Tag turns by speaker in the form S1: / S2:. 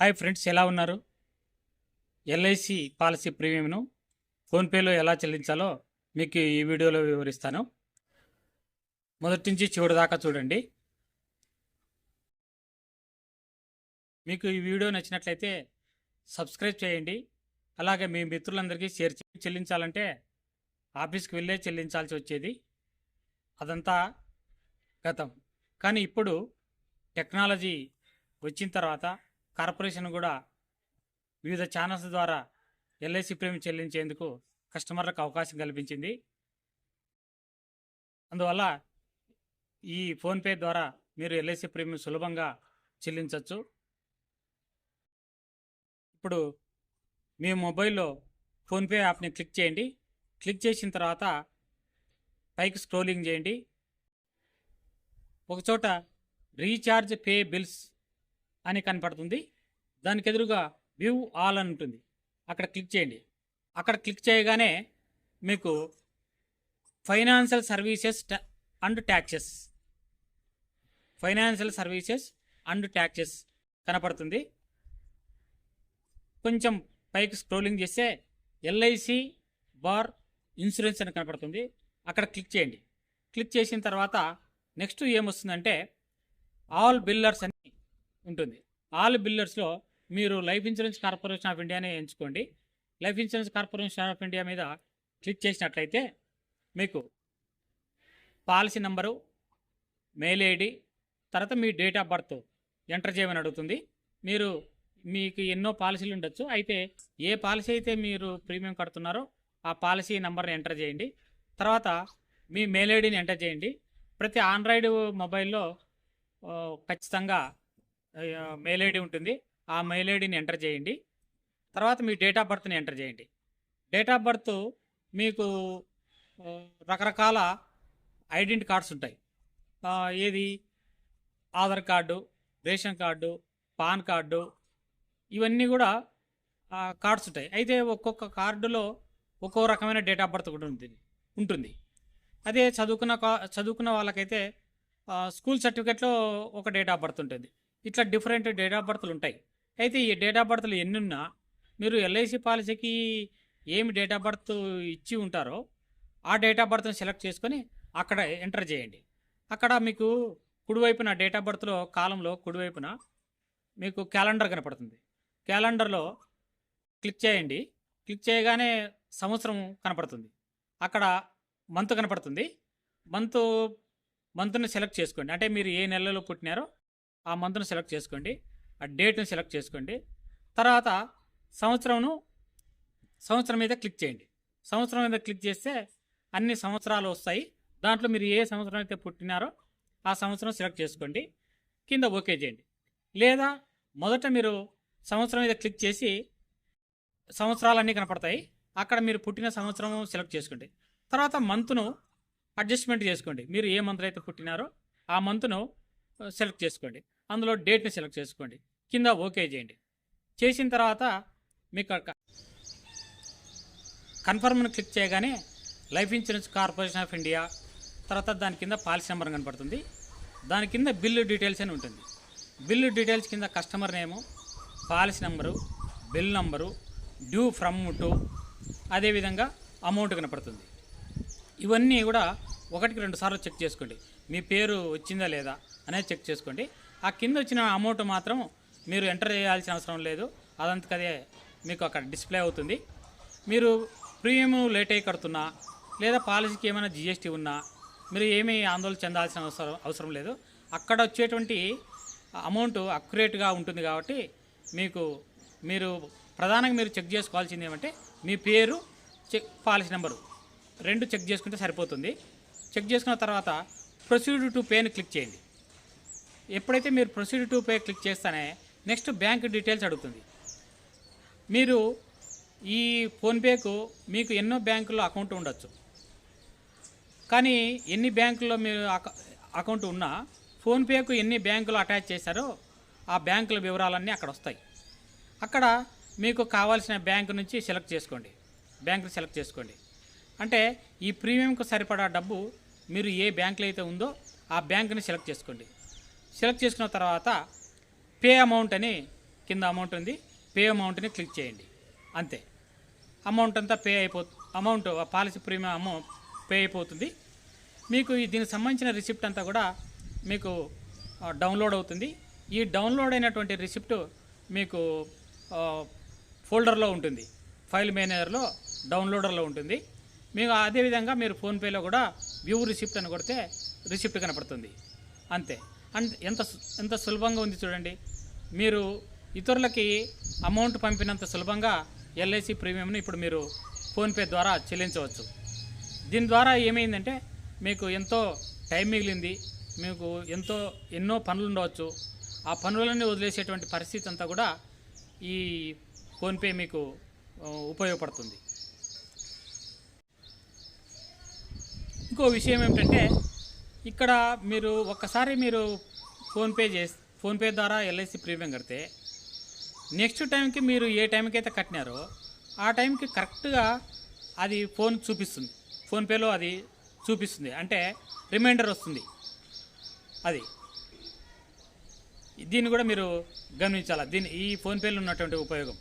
S1: Hi friends ఎలా ఉన్నారు? LIC policy ప్రీమియంను ఫోన్పేలో ఎలా చెల్లించాలో మీకు ఈ వీడియోలో వివరిస్తాను. మొదటి నుంచి చివరి దాకా చూడండి. మీకు ఈ వీడియో నచ్చినట్లయితే సబ్స్క్రైబ్ చేయండి. అలాగే మీ మిత్రులందరికీ షేర్ చెల్లించాలంటే ఆఫీస్కి వెళ్ళే చెల్లించాల్సి వచ్చేది. అదంతా గతం. కానీ ఇప్పుడు టెక్నాలజీ వచ్చిన తర్వాత కార్పొరేషన్ కూడా వివిధ ఛానల్స్ ద్వారా ఎల్ఐసి ప్రీమియం చెల్లించేందుకు కస్టమర్లకు అవకాశం కల్పించింది. అందువల్ల ఈ ఫోన్పే ద్వారా మీరు ఎల్ఐసి ప్రీమియం సులభంగా చెల్లించవచ్చు. ఇప్పుడు మీ మొబైల్లో ఫోన్పే యాప్ని క్లిక్ చేయండి. క్లిక్ చేసిన తర్వాత పైకి స్క్రోలింగ్ చేయండి. ఒకచోట రీఛార్జ్ పే బిల్స్ అని కనపడుతుంది. దానికి ఎదురుగా వ్యూ ఆల్ అని ఉంటుంది. అక్కడ క్లిక్ చేయండి. అక్కడ క్లిక్ చేయగానే మీకు financial services and taxes financial services and taxes కనపడుతుంది. కొంచెం పైకి స్క్రోలింగ్ చేస్తే ఎల్ఐసి బార్ ఇన్సూరెన్స్ అని కనపడుతుంది. అక్కడ క్లిక్ చేయండి. క్లిక్ చేసిన తర్వాత నెక్స్ట్ ఏమొస్తుందంటే ఆల్ బిల్లర్స్ అని ఉంటుంది. ఆల్ బిల్లర్స్లో మీరు లైఫ్ ఇన్సూరెన్స్ కార్పొరేషన్ ఆఫ్ ఇండియానే ఎంచుకోండి. Life insurance corporation of India మీద క్లిక్ చేసినట్లయితే మీకు పాలసీ నంబరు మెయిల్ ఐడి తర్వాత మీ డేట్ ఆఫ్ బర్త్ ఎంటర్ చేయమని అడుగుతుంది. మీరు మీకు ఎన్నో పాలసీలు ఉండొచ్చు. అయితే ఏ పాలసీ అయితే మీరు ప్రీమియం కడుతున్నారో ఆ పాలసీ నెంబర్ని ఎంటర్ చేయండి. తర్వాత మీ మెయిల్ ఐడిని ఎంటర్ చేయండి. ప్రతి ఆండ్రాయిడ్ మొబైల్లో ఖచ్చితంగా మెయిల్ ఐడి ఉంటుంది. ఆ మెయిల్ ఐడిని ఎంటర్ చేయండి. తర్వాత మీ డేట్ ఆఫ్ బర్త్ని ఎంటర్ చేయండి. డేట్ ఆఫ్ బర్త్ మీకు రకరకాల ఐడెంటి కార్డ్స్ ఉంటాయి. ఏది? Aadhaar card ration card PAN card ఇవన్నీ కూడా కార్డ్స్ ఉంటాయి. అయితే ఒక్కొక్క కార్డులో ఒక్కో రకమైన డేట్ ఆఫ్ బర్త్ కూడా ఉంటుంది. ఉంటుంది. అదే చదువుకున్న కా- చదువుకున్న వాళ్ళకైతే స్కూల్ సర్టిఫికేట్లో ఒక డేట్ ఆఫ్ బర్త్ ఉంటుంది. ఇట్లా డిఫరెంట్ డేట్ ఆఫ్ బర్త్లు ఉంటాయి. అయితే ఈ డేట్ ఆఫ్ బర్త్లు ఎన్ని ఉన్నా మీరు ఎల్ఐసి పాలసీకి ఏమి డేట్ ఆఫ్ బర్త్ ఇచ్చి ఉంటారో ఆ డేట్ ఆఫ్ బర్త్ని సెలెక్ట్ చేసుకొని అక్కడ ఎంటర్ చేయండి. అక్కడ మీకు కుడివైపున డేట్ ఆఫ్ బర్త్లో కాలంలో కుడివైపున మీకు క్యాలెండర్ కనపడుతుంది. క్యాలెండర్లో క్లిక్ చేయండి. క్లిక్ చేయగానే సంవత్సరం కనపడుతుంది. అక్కడ మంత్ కనపడుతుంది. మంత్ మంత్ని సెలెక్ట్ చేసుకోండి. అంటే మీరు ఏ నెలలో పుట్టినారో ఆ మంత్ను సెలెక్ట్ చేసుకోండి ఆ డేట్ని సెలెక్ట్ చేసుకోండి. తర్వాత సంవత్సరంను సంవత్సరం మీద క్లిక్ చేయండి. సంవత్సరం మీద క్లిక్ చేస్తే అన్ని సంవత్సరాలు వస్తాయి. దాంట్లో మీరు ఏ సంవత్సరం అయితే పుట్టినారో ఆ సంవత్సరం సెలెక్ట్ చేసుకోండి. కింద ఓకే చేయండి. లేదా మొదట మీరు సంవత్సరం మీద క్లిక్ చేసి సంవత్సరాలన్నీ కనపడతాయి. అక్కడ మీరు పుట్టిన సంవత్సరం సెలెక్ట్ చేసుకోండి. తర్వాత మంత్ను అడ్జస్ట్మెంట్ చేసుకోండి. మీరు ఏ మంత్ అయితే పుట్టినారో ఆ మంత్ను సెలెక్ట్ చేసుకోండి. అందులో డేట్ని సెలెక్ట్ చేసుకోండి. కింద ఓకే చేయండి. చేసిన తర్వాత మీకు కన్ఫర్మ్ని క్లిక్ చేయగానే life insurance corporation of India తర్వాత దాని కింద పాలసీ నెంబర్ కనపడుతుంది. దాని కింద బిల్లు డీటెయిల్స్ అని ఉంటుంది. బిల్లు డీటెయిల్స్ కింద customer name policy number bill number due from to అదేవిధంగా అమౌంట్ కనపడుతుంది. ఇవన్నీ కూడా ఒకటికి రెండు సార్లు చెక్ చేసుకోండి. మీ పేరు వచ్చిందా లేదా అనేది చెక్ చేసుకోండి. ఆ కింద వచ్చిన అమౌంట్ మాత్రం మీరు ఎంటర్ చేయాల్సిన అవసరం లేదు. అదంతకదే మీకు అక్కడ డిస్ప్లే అవుతుంది. మీరు ప్రీమియం లేట్ అయ్యి కడుతున్నా లేదా పాలసీకి ఏమైనా జిఎస్టీ ఉన్నా మీరు ఏమీ ఆందోళన చెందాల్సిన అవసరం అవసరం లేదు. అక్కడ వచ్చేటువంటి అమౌంట్ అక్యురేట్గా ఉంటుంది కాబట్టి మీకు మీరు ప్రధానంగా మీరు చెక్ చేసుకోవాల్సింది ఏమంటే మీ పేరు చెక్ పాలసీ నెంబరు రెండు చెక్ చేసుకుంటే సరిపోతుంది. చెక్ చేసుకున్న తర్వాత ప్రొసీడ్ టు పేని క్లిక్ చేయండి. ఎప్పుడైతే మీరు ప్రొసీడ్ టు పే క్లిక్ చేస్తానే నెక్స్ట్ బ్యాంక్ డీటెయిల్స్ అడుగుతుంది. మీరు ఈ ఫోన్పేకు మీకు ఎన్నో బ్యాంకుల్లో అకౌంట్ ఉండొచ్చు. కానీ ఎన్ని బ్యాంకుల్లో మీరు అకౌంట్ ఉన్నా ఫోన్పేకు ఎన్ని బ్యాంకులు అటాచ్ చేశారో ఆ బ్యాంకుల వివరాలన్నీ అక్కడ వస్తాయి. అక్కడ మీకు కావాల్సిన బ్యాంకు నుంచి సెలెక్ట్ చేసుకోండి. బ్యాంకుని సెలెక్ట్ చేసుకోండి. అంటే ఈ ప్రీమియంకు సరిపడా డబ్బు మీరు ఏ బ్యాంకులో అయితే ఉందో ఆ బ్యాంకుని సెలెక్ట్ చేసుకోండి. సెలెక్ట్ చేసుకున్న తర్వాత పే అమౌంట్ అని కింద అమౌంట్ ఉంది. పే అమౌంట్ని క్లిక్ చేయండి. అంతే. అమౌంట్ అంతా పే అయిపో అమౌంట్ ఆ పాలసీ ప్రీమియం అమౌంట్ పే అయిపోతుంది. మీకు ఈ దీనికి సంబంధించిన రిసిప్ట్ అంతా కూడా మీకు డౌన్లోడ్ అవుతుంది. ఈ డౌన్లోడ్ అయినటువంటి రిసిప్ట్ మీకు ఫోల్డర్లో ఉంటుంది. ఫైల్ మేనేజర్లో డౌన్లోడర్లో ఉంటుంది. మీకు అదేవిధంగా మీరు ఫోన్పేలో కూడా వ్యూ రిసిప్ట్ అని కొడితే రిసిప్ట్ కనపడుతుంది. అంతే. అండ్ ఎంత ఎంత సులభంగా ఉంది చూడండి. మీరు ఇతరులకి అమౌంట్ పంపినంత సులభంగా ఎల్ఐసి ప్రీమియంను ఇప్పుడు మీరు ఫోన్పే ద్వారా చెల్లించవచ్చు. దీని ద్వారా ఏమైందంటే మీకు ఎంతో టైం మిగిలింది మీకు ఎంతో ఎన్నో పనులు ఉండవచ్చు. ఆ పనులన్నీ వదిలేసేటువంటి పరిస్థితి అంతా కూడా ఈ ఫోన్పే మీకు ఉపయోగపడుతుంది. ఇంకో విషయం ఏమిటంటే ఇక్కడ మీరు ఒక్కసారి మీరు ఫోన్పే చేసి ఫోన్పే ద్వారా ఎల్ఐసి ప్రీమియం కడితే నెక్స్ట్ టైంకి మీరు ఏ టైంకి అయితే కట్టినారో ఆ టైంకి కరెక్ట్గా అది ఫోన్ చూపిస్తుంది. ఫోన్పేలో అది చూపిస్తుంది. అంటే రిమైండర్ వస్తుంది. అది. దీన్ని కూడా మీరు గమనించాలి? దీని ఈ ఫోన్పేలో ఉన్నటువంటి ఉపయోగం.